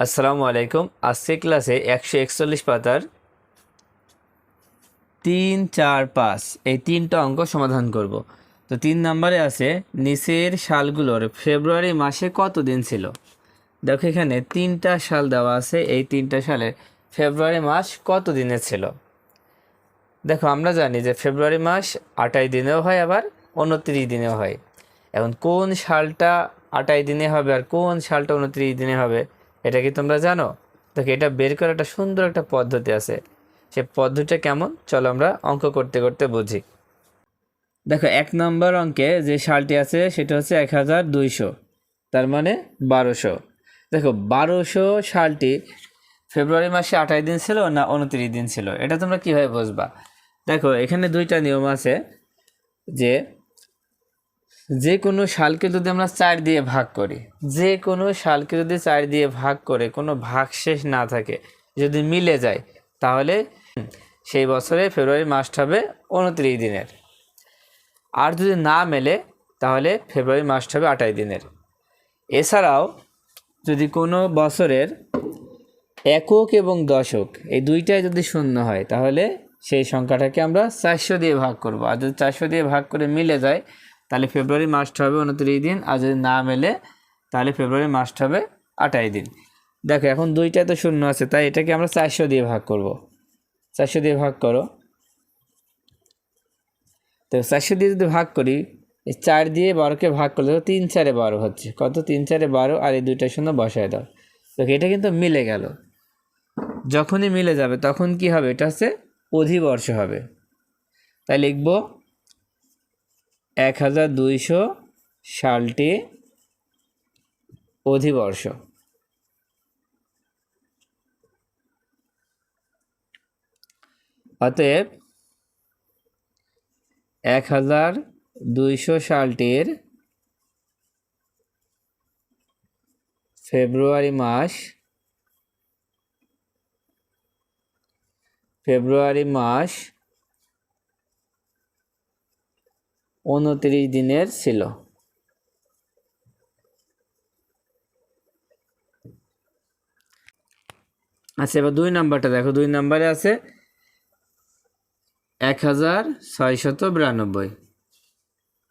আসসালামু আলাইকুম। আজকে ক্লাসে একশো একচল্লিশ পাতার তিন, চার, পাঁচ, এই তিনটা অঙ্ক সমাধান করব। তো তিন নম্বরে আছে, নিচের সালগুলোর ফেব্রুয়ারি মাসে কত দিন ছিল? দেখো এখানে তিনটা সাল দেওয়া আছে, এই তিনটা সালে ফেব্রুয়ারি মাস কত দিনের ছিল? দেখো, আমরা জানি যে ফেব্রুয়ারি মাস আটাই দিনেও হয় আবার উনত্রিশ দিনেও হয়। এখন কোন সালটা আটাই দিনে হবে আর কোন সালটা উনত্রিশ দিনে হবে? এটা কি তোমরা জানো? দেখো, এটা বের করার একটা সুন্দর একটা পদ্ধতি আছে। সে পদ্ধতিটা কেমন? চলো আমরা অঙ্ক করতে করতে বুঝি। দেখো, এক নম্বর অঙ্কে যে সালটি আছে, সেটা হচ্ছে এক হাজার দুইশো। তার মানে বারোশো। দেখো, বারোশো সালটি ফেব্রুয়ারি মাসে আঠাশ দিন ছিল না উনত্রিশ দিন ছিল? এটা তোমরা কীভাবে বুঝবা? দেখো, এখানে দুইটা নিয়ম আছে যে যে কোনো সালকে যদি আমরা চার দিয়ে ভাগ করি যে কোনো সালকে যদি চার দিয়ে ভাগ করে কোনো ভাগ শেষ না থাকে, যদি মিলে যায়, তাহলে সেই বছরে ফেব্রুয়ারি মাসটা হবে উনত্রিশ দিনের। আর যদি না মেলে, তাহলে ফেব্রুয়ারি মাসটা হবে আঠাশ দিনের। এছাড়াও যদি কোনো বছরের একক এবং দশক এই দুইটাই যদি শূন্য হয়, তাহলে সেই সংখ্যাটাকে আমরা চারশো দিয়ে ভাগ করব। আর যদি চারশো দিয়ে ভাগ করে মিলে যায় তাহলে ফেব্রুয়ারি মাসটা হবে উনত্রিশ দিন, আর যদি না মেলে, তাহলে ফেব্রুয়ারি মাসটা হবে আঠাশ দিন। দেখো, এখন দুইটাই তো শূন্য আছে, তাই এটাকে আমরা চারশো দিয়ে ভাগ করব। চারশো দিয়ে ভাগ করো। তো চারশো দিয়ে যদি ভাগ করি চার দিয়ে বারোকে ভাগ করলে তো তিন চারে বারো হচ্ছে। কত? তিন চারে বারো, আর এই দুইটা শূন্য বসায় দাও। তো এটা কিন্তু মিলে গেল। যখনই মিলে যাবে, তখন কি হবে? এটা হচ্ছে অধিবর্ষ হবে। তাই লিখব এক হাজার দুইশো সালটি অধিবর্ষ। অতএব এক হাজার দুইশো সালটির ফেব্রুয়ারি মাস ফেব্রুয়ারি মাস উনত্রিশ দিনের ছিল। আচ্ছা এবার দুই নাম্বারটা দেখো। দুই নাম্বারে আছে এক হাজার ছয়শত বিরানব্বই।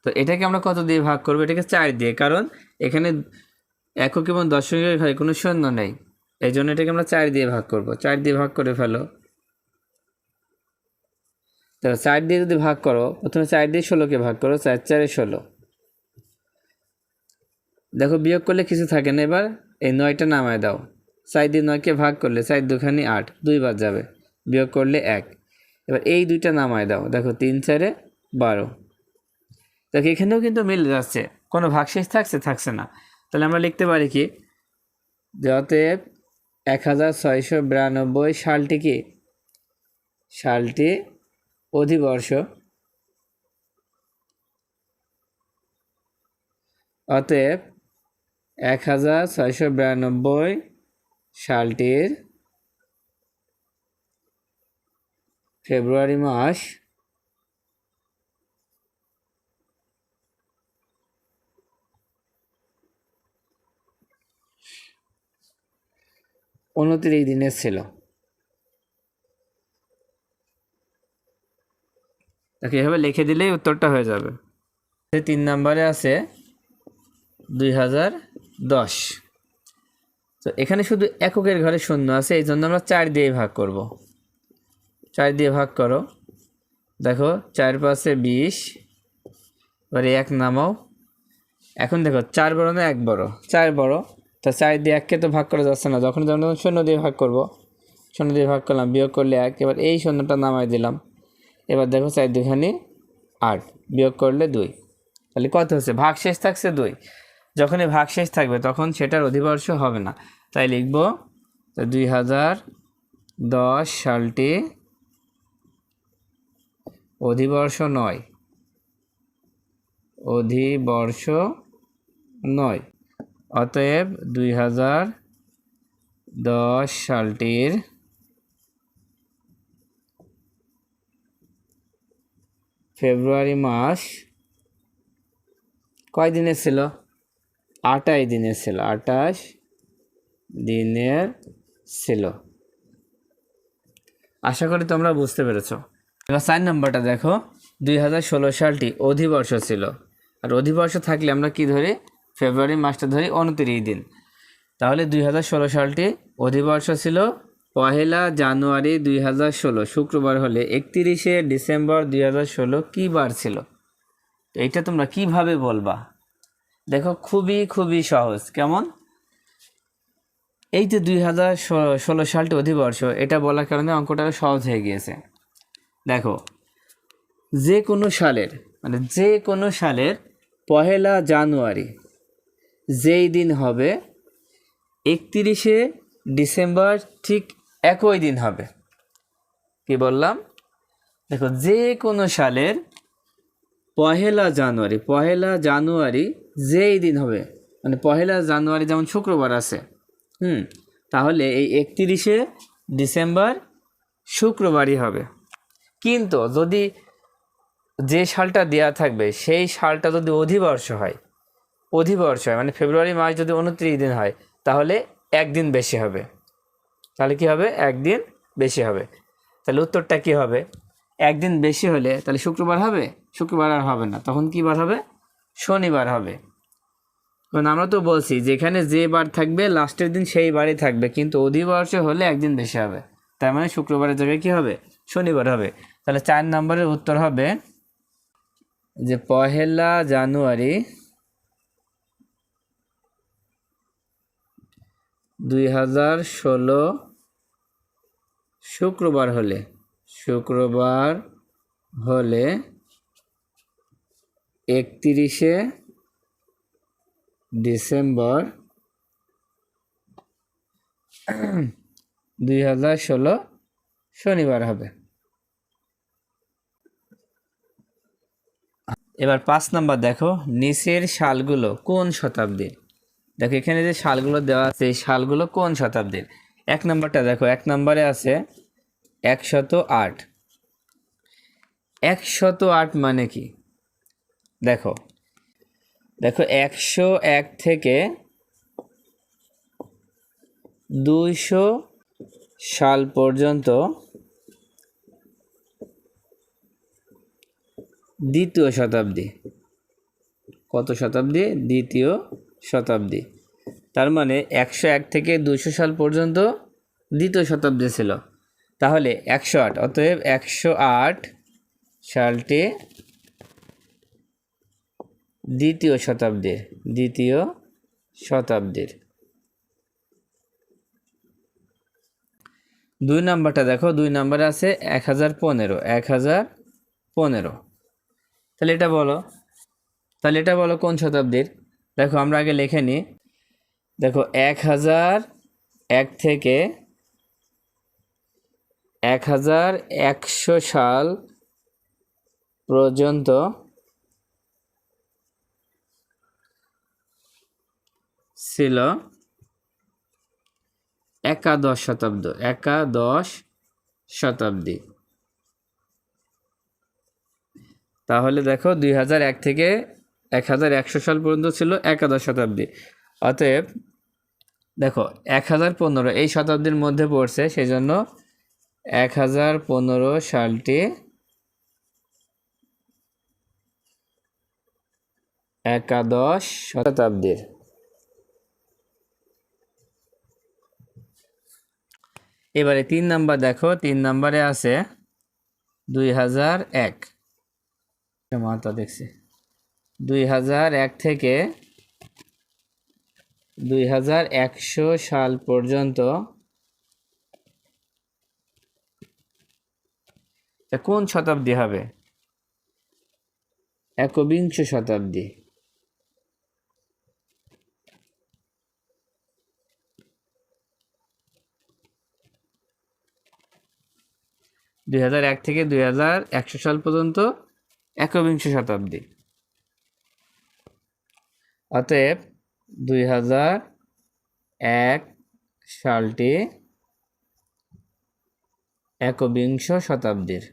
তো এটাকে আমরা কত দিয়ে ভাগ করব? এটাকে চার দিয়ে, কারণ এখানে একক এবং দশমিকের কোনো শূন্য নেই। এই জন্য এটাকে আমরা চার দিয়ে ভাগ করব। চার দিয়ে ভাগ করে ফেলো। তো চার দিয়ে যদি ভাগ করো, প্রথমে চার দিয়ে ষোলোকে ভাগ করো, চার, চারে ষোলো। দেখো বিয়োগ করলে কিছু থাকে না, এবার এই নয়টা নামায় দাও। চার দিয়ে নয়কে ভাগ করলে চার দুখানি আট দুইবার যাবে। বিয়োগ করলে এক। এবার এই দুইটা নামায় দাও। দেখো তিন, চারে বারো। দেখো এখানেও কিন্তু মিল যাচ্ছে। কোনো ভাগশেষ থাকছে থাকছে না। তাহলে আমরা লিখতে পারি কি? যে অতএব এক হাজার ছয়শো বিরানব্বই সালটি কি? সালটি অধিবর্ষ। অতএব এক হাজার ছয়শো বিরানব্বই সালটির ফেব্রুয়ারি মাস উনত্রিশ দিনের ছিল। তাকে এভাবে লিখে দিলেই উত্তরটা হয়ে যাবে। তিন নম্বরে আছে দুই হাজার দশ। তো এখানে শুধু এককের ঘরে শূন্য আছে এই জন্য আমরা চার দিয়ে ভাগ করব। চার দিয়ে ভাগ করো। দেখো, চার পাশে বিশ, এবারে এক নামাও। এখন দেখো, চার বড় না এক বড়? চার বড়। তা চার দিয়ে এককে তো ভাগ করা যাচ্ছে না। যখন যেমন শূন্য দিয়ে ভাগ করব, শূন্য দিয়ে ভাগ করলাম, বিয়োগ করলে এক। এবার এই শূন্যটা নামাই দিলাম। এবার দেখো চার দুখানি আট বিয়োগ করলে দুই। তাহলে কত হচ্ছে? ভাগ শেষ থাকছে দুই। যখনই ভাগ শেষ থাকবে তখন সেটার অধিবর্ষ হবে না। তাই লিখব দুই হাজার দশ সালটি অধিবর্ষ নয়। অধিবর্ষ নয়। অতএব দুই হাজার দশ সালটির ফেব্রুয়ারি মাস কয় দিনের ছিল? আটাশ দিনের ছিল, আটাশ দিনের ছিল। আশা করি তোমরা বুঝতে পেরেছ। এবার সাইন নাম্বারটা দেখো। দুই হাজার ষোলো সালটি অধিবর্ষ ছিল। আর অধিবর্ষ থাকলে আমরা কি ধরি? ফেব্রুয়ারি মাসটা ধরি উনত্রিশ দিন। তাহলে দুই হাজার ষোলো সালটি অধিবর্ষ ছিল পহেলা জানুয়ারি দুই হাজার ষোলো, শুক্রবার হলে একত্রিশে ডিসেম্বর দুই হাজার ষোলো কী বার ছিল? তো এইটা তোমরা কীভাবে বলবা? দেখো, খুবই খুবই সহজ। কেমন? এই যে দুই হাজার ষোলো সালটি অধিবর্ষ, এটা বলার কারণে অঙ্কটা সহজ হয়ে গিয়েছে। দেখো, যে কোনো সালের মানে যে কোনো সালের পহেলা জানুয়ারি, যেই দিন হবে, একত্রিশে ডিসেম্বর, ঠিক একই দিন হবে। কি বললাম? দেখো, যে কোনো সালের পহেলা জানুয়ারি পহেলা জানুয়ারি যেই দিন হবে মানে পহেলা জানুয়ারি যেমন শুক্রবার আছে, হুম, তাহলে এই একত্রিশে ডিসেম্বর শুক্রবারই হবে। কিন্তু যদি যে সালটা দেয়া থাকবে, সেই সালটা যদি অধিবর্ষ হয় অধিবর্ষ হয় মানে ফেব্রুয়ারি মাস যদি উনত্রিশ দিন হয়, তাহলে একদিন বেশি হবে। তাহলে কি হবে? একদিন বেশি হবে। তাহলে উত্তরটা কি হবে? একদিন বেশি হলে তাহলে শুক্রবার হবে? শুক্রবার আর হবে না। তখন কি বার হবে? শনিবার হবে। কারণ আমরা তো বলছি, যেখানে যে বার থাকবে, লাস্টের দিন সেই বারই থাকবে। কিন্তু অধিবর্ষ হলে একদিন বেশি হবে। তার মানে শুক্রবারের জায়গায় কী হবে? শনিবার হবে। তাহলে চার নম্বরের উত্তর হবে যে পহেলা জানুয়ারি দুই হাজার ষোলো শুক্রবার হলে শুক্রবার হলে একত্রিশে ডিসেম্বর দুই হাজার ষোলো শনিবার হবে। এবার পাঁচ নাম্বার দেখো, নিচের সালগুলো কোন শতাব্দীর? দেখো, এখানে যে সালগুলো দেওয়া আছে, এই সালগুলো কোন শতাব্দীর? এক নম্বরটা দেখো, এক নম্বরে আছে একশত আট। একশত আট মানে কি? দেখো দেখো, একশো এক থেকে দুইশো সাল পর্যন্ত দ্বিতীয় শতাব্দী। কত শতাব্দী? দ্বিতীয় শতাব্দী। তার মানে একশো এক থেকে দুশো সাল পর্যন্ত দ্বিতীয় শতাব্দী ছিল। তাহলে একশো আট, অতএব একশো আট সালটি দ্বিতীয় শতাব্দীর দ্বিতীয় শতাব্দীর। দুই নাম্বারটা দেখো, দুই নাম্বারে আছে এক হাজার পনেরো, এক হাজার পনেরো। তাহলে এটা বলো, তাহলে এটা বলো কোন শতাব্দীর? দেখো, আমরা আগে লিখে নিই। দেখো, এক হাজার এক থেকে এক হাজার একশো সাল পর্যন্ত ছিল একাদশ শতাব্দ, একাদশ শতাব্দী। তাহলে দেখো, দুই হাজার এক থেকে এক হাজার একশো সাল পর্যন্ত ছিল একাদশ শতাব্দী। অতএব, দেখো, এক হাজার পনেরো এই শতাব্দীর মধ্যে পড়ছে সেই জন্য এক হাজার পনেরো সালটি একাদশ শতাব্দীর। এবারে তিন নাম্বার দেখো, তিন নাম্বারে আছে দুই হাজার এক। মাতা দেখছি। দুই হাজার এক থেকে দুই হাজার একশো সাল পর্যন্ত কোন শতাব্দী হবে? একবিংশ শতাব্দী। দুই হাজার এক থেকে দুই হাজার একশো সাল পর্যন্ত একবিংশ শতাব্দী। অতএব দুই হাজার এক সালটি একবিংশ শতাব্দীর।